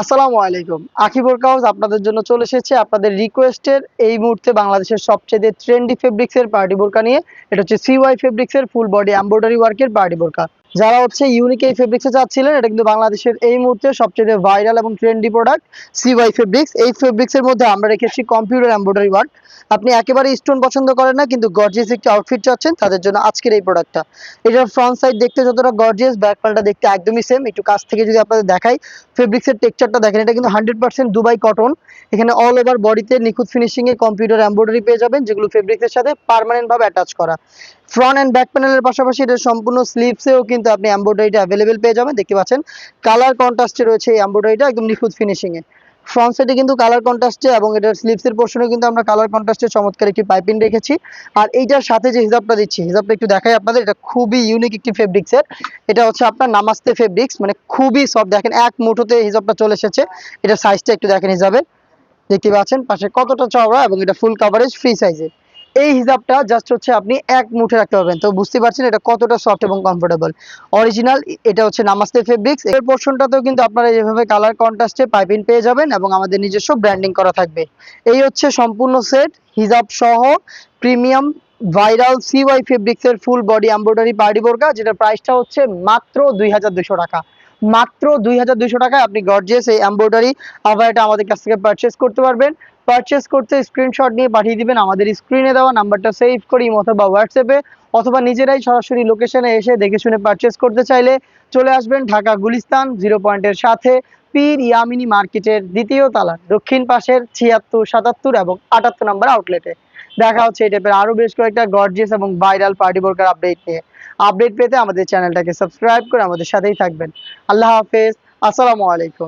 আসসালামু আলাইকুম। আকিবর কাউজ আপনাদের জন্য চলে এসেছে আপনাদের রিকোয়েস্টের এই মুহূর্তে বাংলাদেশের সবচেয়ে ট্রেন্ডি ফেব্রিক্সের পার্টি বোরকা নিয়ে। এটা হচ্ছে সিওয়াই ফেব্রিক্সের ফুল বডি এমব্রয়ডারি ওয়ার্কের পার্টি বোরকা। যারা হচ্ছে ইউনিক এই ফেব্রিক্সে চাচ্ছিলেন এটা কিন্তু বাংলাদেশের এই মুহূর্তে সবচেয়ে ভাইরাল এবং ট্রেন্ডি প্রোডাক্ট সিওয়াই ফেব্রিক্স এই ফেব্রিক্সের মধ্যে আমরা রেখেছি কম্পিউটার এমব্রয়ডারি ওয়ার্ক আপনি একেবারে স্টোন পছন্দ করেন না, কিন্তু গর্জিয়াস একটি আউটফিট চাচ্ছেন, তাদের জন্য আজকের এই প্রোডাক্টটা এটার ফ্রন্ট সাইড দেখতে যতটা গর্জিয়াস ব্যাক পাল্টা দেখতে একদমই সেম একটু কাছ থেকে যদি আপনাদের দেখাই ফেব্রিক্সের টেক্সচারটা দেখেন, এটা কিন্তু হান্ড্রেড পার্সেন্ট দুবাই কটন এখানে অল ওভার বডিতে নিখুঁত ফিনিশিং এ কম্পিউটার এমব্রয়ডারি পেয়ে যাবেন, যেগুলো ফেব্রিক্সের সাথে পার্মানেন্ট ভাবে অ্যাটাচ করা। ফ্রন্ট অ্যান্ড ব্যাক প্যানেলের পাশাপাশি এটা সম্পূর্ণ স্লিভসেও কিন্তু আপনি এমব্রয়ডারিটা অ্যাভেলেবেল পেয়ে যাবেন। দেখতে পাচ্ছেন কালার কন্ট্রাস্টে রয়েছে এই এমব্রয়ডারিটা একদম নিখুঁত ফিনিশিং এ। ফ্রন্ট সাইডে কিন্তু কালার কন্ট্রাস্টে এবং এটার স্লিভসের পোর্শনে কিন্তু আমরা কালার কন্ট্রাস্টে চমৎকার একটি পাইপিং রেখেছি। আর এইটার সাথে যে হিসাবটা দিচ্ছি হিসাবটা একটু দেখাই আপনাদের, এটা খুবই ইউনিক একটি ফেব্রিক্সের এটা হচ্ছে আপনার নামাস্তে ফেব্রিক্স মানে খুবই সফট দেখেন, এক মুঠোতে হিসাবটা চলে এসেছে। এটা সাইজটা একটু দেখেন হিসাবে দেখতে পাচ্ছেন, পাশে কতটা চওড়া এবং এটা ফুল কাভারেজ ফ্রি সাইজের এই হিসাবটা জাস্ট হচ্ছে আপনি এক মুঠে রাখতে পারবেন। তো বুঝতে পারছেন এটা কতটা সফট এবং কমফোর্টেবল অরিজিনাল এটা হচ্ছে নামাস্তে ফেব্রিক্স এর পোর্শনটাতেও কিন্তু আপনারা যেভাবে কালার কন্ট্রাস্টে পাইপিং পেয়ে যাবেন এবং আমাদের নিজস্ব ব্র্যান্ডিং করা থাকবে। এই হচ্ছে সম্পূর্ণ সেট হিজাব সহ প্রিমিয়াম ভাইরাল সিওয়াই ফেব্রিক্সের ফুল বডি এমব্রয়ডারি পার্টি বোরকা যেটার প্রাইসটা হচ্ছে মাত্র দুই হাজার দুইশো টাকা। মাত্র দুই হাজার দুইশো টাকায় আপনি গর্জিয়াস এই এম্ব্রয়ডারি এমব্রয়ডারি আভারটা আমাদের কাছ থেকে পারচেস করতে পারবেন। পারচেস করতে স্ক্রিনশট নিয়ে পাঠিয়ে দিবেন। আমাদের স্ক্রিনে দেওয়া নাম্বারটা সেভ করি অথবা হোয়াটসঅ্যাপে অথবা নিজেরাই সরাসরি লোকেশনে এসে দেখে শুনে পারচেস করতে চাইলে চলে আসবেন ঢাকা গুলিস্তান জিরো পয়েন্টের সাথে পীর ইয়ামিনী মার্কেটের দ্বিতীয় তালা, দক্ষিণ পাশের ছিয়াত্তর, সাতাত্তর এবং আটাত্তর নাম্বার আউটলেটে দেখা হচ্ছে এই টাইপের আরও বেশ কয়েকটা গর্জিয়াস এবং ভাইরাল পার্টি বোরকার আপডেট নিয়ে। আপডেট পেতে আমাদের চ্যানেলটাকে সাবস্ক্রাইব করে আমাদের সাথেই থাকবেন। আল্লাহ হাফেজ, আসসালামু আলাইকুম।